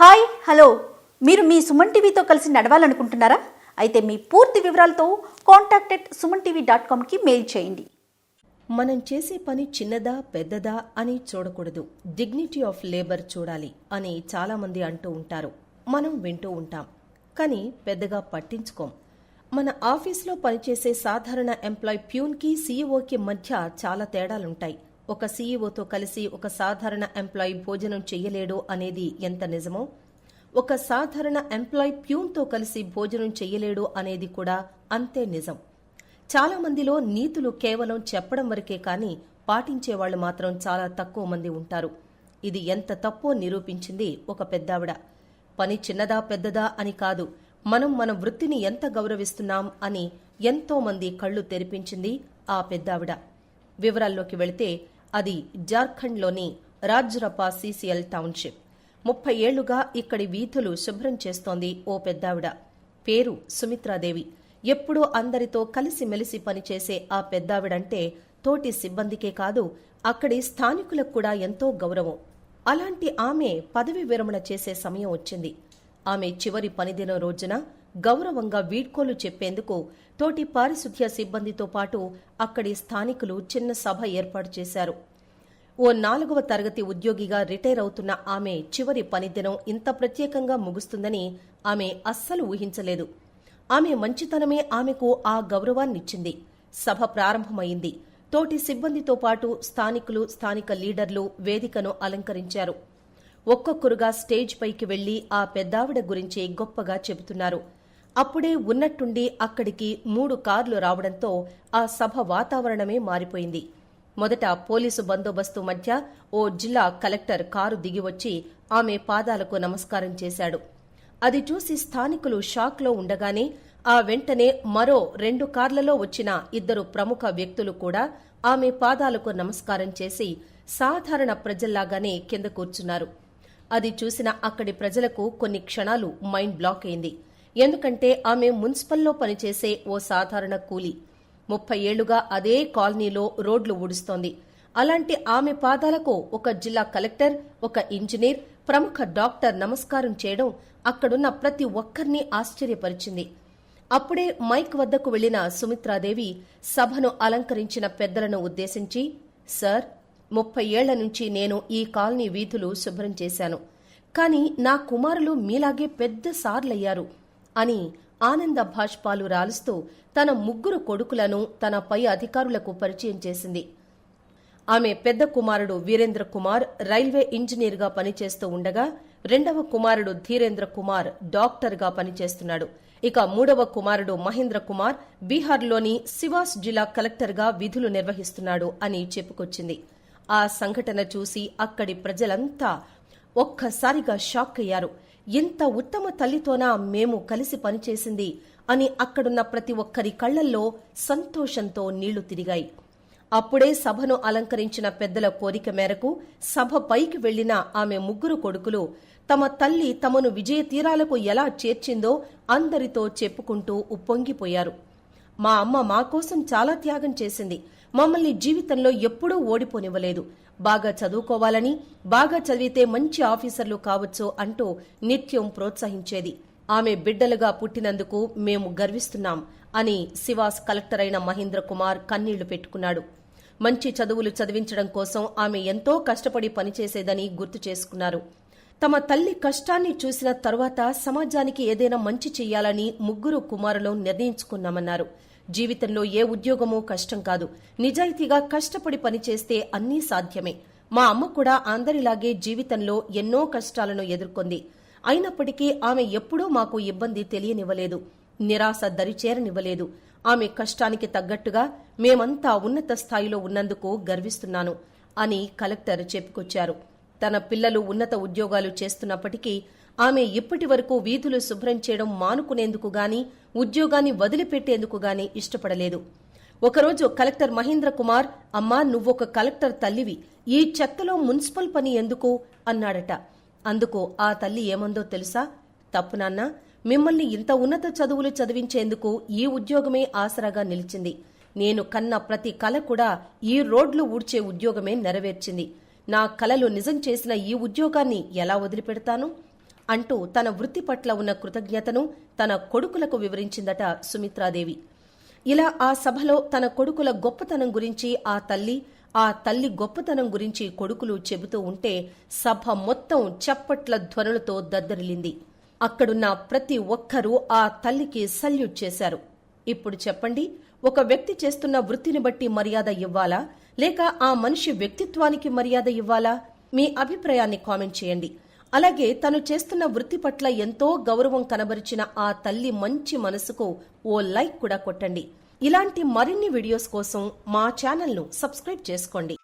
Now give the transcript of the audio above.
Hi hello. మీరు మీ సుమన్ టీవీతో కలిసి నడవాలనుకుంటున్నారా? అయితే మీ పూర్తి వివరాలతో contact at Suman TV dot కామ్కి mail చేయండి. మనం చేసే పని చిన్నదా పెద్దదా అని చూడకూడదు. డిగ్నిటీ ఆఫ్ లేబర్ చూడాలి అని చాలామంది అంటూ ఉంటారు. మనం వింటూ ఉంటాం. కానీ పెద్దగా పట్టించుకోం. మన ఆఫీస్లో పనిచేసే సాధారణ ఎంప్లాయ్ ప్యూన్కి సీఈఓకి మధ్య చాలా తేడాలుంటాయి. ఒక సీఈఓతో కలిసి ఒక సాధారణ ఎంప్లాయీ భోజనం చేయలేడు అనేది ఎంత నిజమో? ఒక సాధారణ ఎంప్లాయ్ ప్యూన్తో కలిసి భోజనం చెయ్యలేడు అనేది కూడా అంతే నిజం. చాలా మందిలో నీతులు కేవలం చెప్పడం వరకే కానీ పాటించేవాళ్ళు మాత్రం చాలా తక్కువ మంది ఉంటారు. ఇది ఎంత తప్పో నిరూపించింది ఒక పెద్దావిడ. పని చిన్నదా పెద్దదా అని కాదు మనం మన వృత్తిని ఎంత గౌరవిస్తున్నాం అని ఎంతో మంది కళ్ళు తెరిపించింది ఆ పెద్దావిడ. వివరాల్లోకి వెళితే అది జార్ఖండ్లోని రాజ్రపా సీసీఎల్ టౌన్షిప్. ముప్పై ఏళ్ళుగా ఇక్కడి వీధులు శుభ్రం చేస్తోంది ఓ పెద్దావిడ. పేరు సుమిత్రాదేవి. ఎప్పుడూ అందరితో కలిసిమెలిసి పనిచేసే ఆ పెద్దావిడంటే తోటి సిబ్బందికే కాదు అక్కడి స్థానికులకు కూడా ఎంతో గౌరవం. అలాంటి ఆమె పదవి విరమణ చేసే సమయం వచ్చింది. ఆమె చివరి పనిదినం రోజున గౌరవంగా వీడ్కోలు చెప్పేందుకు తోటి పారిశుధ్య సిబ్బందితో పాటు అక్కడి స్థానికులు చిన్న సభ ఏర్పాటు చేశారు. ఓ నాలుగవ తరగతి ఉద్యోగిగా రిటైర్ అవుతున్న ఆమె చివరి పనిదినం ఇంత ప్రత్యేకంగా ముగుస్తుందని ఆమె అస్సలు ఊహించలేదు. ఆమె మంచితనమే ఆమెకు ఆ గౌరవాన్నిచ్చింది. సభ ప్రారంభమైంది. తోటి సిబ్బందితో పాటు స్థానికులు స్థానిక లీడర్లు వేదికను అలంకరించారు. ఒక్కొక్కరుగా స్టేజ్ పైకి వెళ్ళి ఆ పెద్దావిడ గురించి గొప్పగా చెబుతున్నారు. అప్పుడే ఉన్నట్టుండి అక్కడికి మూడు కార్లు రావడంతో ఆ సభ వాతావరణమే మారిపోయింది. మొదట పోలీసు బందోబస్తు మధ్య ఓ జిల్లా కలెక్టర్ కారు దిగివచ్చి ఆమె పాదాలకు నమస్కారం చేశాడు. అది చూసి స్థానికులు షాక్లో ఉండగానే ఆ వెంటనే మరో రెండు కార్లలో వచ్చిన ఇద్దరు ప్రముఖ వ్యక్తులు కూడా ఆమె పాదాలకు నమస్కారం చేసి సాధారణ ప్రజల్లాగానే కింద కూర్చున్నారు. అది చూసిన అక్కడి ప్రజలకు కొన్ని క్షణాలు మైండ్ బ్లాక్ అయింది. ఎందుకంటే ఆమె మున్సిపల్లో పనిచేసే ఓ సాధారణ కూలీ. ముప్పై ఏళ్ళుగా అదే కాలనీలో రోడ్లు ఊడుస్తోంది. అలాంటి ఆమె పాదాలకు ఒక జిల్లా కలెక్టర్ ఒక ఇంజనీర్ ప్రముఖ డాక్టర్ నమస్కారం చేయడం అక్కడున్న ప్రతి ఒక్కరిని ఆశ్చర్యపరిచింది. అప్పుడే మైక్ వద్దకు వెళ్ళిన సుమిత్రాదేవి సభను అలంకరించిన పెద్దలను ఉద్దేశించి సార్ ముప్పై ఏళ్ళ నుంచి నేను ఈ కాలనీ వీధులు శుభ్రం చేశాను. కాని నా కుమారులు మీలాగే పెద్ద సార్లయ్యారు. అని ఆనంద భాష్పాలు రాలుస్తూ తన ముగ్గురు కొడుకులను తన పై అధికారులకు పరిచయం చేసింది. ఆమె పెద్ద కుమారుడు వీరేంద్ర కుమార్ రైల్వే ఇంజనీర్గా పనిచేస్తూ ఉండగా రెండవ కుమారుడు ధీరేంద్ర కుమార్ డాక్టర్గా పనిచేస్తున్నాడు. ఇక మూడవ కుమారుడు మహేంద్ర కుమార్ బీహార్లోని సివాస్ జిల్లా కలెక్టర్గా విధులు నిర్వహిస్తున్నాడు అని చెప్పుకొచ్చింది. ఆ సంఘటన చూసి అక్కడి ప్రజలంతా ఒక్కసారిగా షాక్ అయ్యారు. ఇంత ఉత్తమ తల్లితోనా మేము కలిసి పనిచేసింది అని అక్కడున్న ప్రతి ఒక్కరి కళ్ళల్లో సంతోషంతో నీళ్ళు తిరిగాయి. అప్పుడే సభను అలంకరించిన పెద్దల కోరిక మేరకు సభ పైకి వెళ్ళిన ఆమె ముగ్గురు కొడుకులు తమ తల్లి తమను విజయ తీరాలకు ఎలా చేర్చిందో అందరితో చెప్పుకుంటూ ఉప్పొంగిపోయారు. మా అమ్మ మా కోసం చాలా త్యాగం చేసింది. మమ్మల్ని జీవితంలో ఎప్పుడూ ఓడిపోనివ్వలేదు. బాగా చదువుకోవాలని బాగా చదివితే మంచి ఆఫీసర్లు కావచ్చు అంటూ నిత్యం ప్రోత్సహించేది. ఆమె బిడ్డలుగా పుట్టినందుకు మేము గర్విస్తున్నాం అని శివాస్ కలెక్టర్ అయిన మహేంద్ర కుమార్ కన్నీళ్ళు పెట్టుకున్నాడు. మంచి చదువులు చదివించడం కోసం ఆమె ఎంతో కష్టపడి పనిచేసేదని గుర్తు చేసుకున్నారు. తమ తల్లి కష్టాన్ని చూసిన తర్వాత సమాజానికి ఏదైనా మంచి చెయ్యాలని ముగ్గురు కుమారులు నిర్ణయించుకున్నామన్నారు. జీవితంలో ఏ ఉద్యోగమూ కష్టం కాదు. నిజాయితీగా కష్టపడి పనిచేస్తే అన్నీ సాధ్యమే. మా అమ్మ కూడా అందరిలాగే జీవితంలో ఎన్నో కష్టాలను ఎదుర్కొంది. అయినప్పటికీ ఆమె ఎప్పుడూ మాకు ఇబ్బంది తెలియనివ్వలేదు. నిరాశ దరిచేరనివ్వలేదు. ఆమె కష్టానికి తగ్గట్టుగా మేమంతా ఉన్నత స్థాయిలో ఉన్నందుకు గర్విస్తున్నాను అని కలెక్టర్ చెప్పుకొచ్చారు. తన పిల్లలు ఉన్నత ఉద్యోగాలు చేస్తున్నప్పటికీ ఆమె ఇప్పటి వరకు వీధులు శుభ్రం చేయడం మానుకునేందుకు గాని ఉద్యోగాన్ని వదిలిపెట్టేందుకు గాని ఇష్టపడలేదు. ఒకరోజు కలెక్టర్ మహేంద్ర కుమార్ అమ్మా నువ్వొక కలెక్టర్ తల్లివి ఈ చెత్తలో మున్సిపల్ పని ఎందుకు అన్నాడట. అందుకు ఆ తల్లి ఏమందో తెలుసా? తప్పు నాన్న మిమ్మల్ని ఇంత ఉన్నత చదువులు చదివించేందుకు ఈ ఉద్యోగమే ఆసరాగా నిలిచింది. నేను కన్న ప్రతి కల కూడా ఈ రోడ్లు ఊడ్చే ఉద్యోగమే నెరవేర్చింది. నా కలలు నిజం చేసిన ఈ ఉద్యోగాన్ని ఎలా వదిలిపెడతాను? అంటూ తన వృత్తి పట్ల ఉన్న కృతజ్ఞతను తన కొడుకులకు వివరించిందట సుమిత్రాదేవి. ఇలా ఆ సభలో తన కొడుకుల గొప్పతనం గురించి ఆ తల్లి ఆ తల్లి గొప్పతనం గురించి కొడుకులు చెబుతూ ఉంటే సభ మొత్తం చప్పట్ల ధ్వనులతో దద్దరిల్లింది. అక్కడున్న ప్రతి ఒక్కరూ ఆ తల్లికి సల్యూట్ చేశారు. ఇప్పుడు చెప్పండి ఒక వ్యక్తి చేస్తున్న వృత్తిని బట్టి మర్యాద ఇవ్వాలా? లేక ఆ మనిషి వ్యక్తిత్వానికి మర్యాద ఇవ్వాలా? మీ అభిప్రాయాన్ని కామెంట్ చేయండి. అలాగే తను చేస్తున్న వృత్తి పట్ల ఎంతో గౌరవం కనబరిచిన ఆ తల్లి మంచి మనసుకు ఓ లైక్ కూడా కొట్టండి. ఇలాంటి మరిన్ని వీడియోస్ కోసం మా ఛానల్ను సబ్స్క్రైబ్ చేసుకోండి.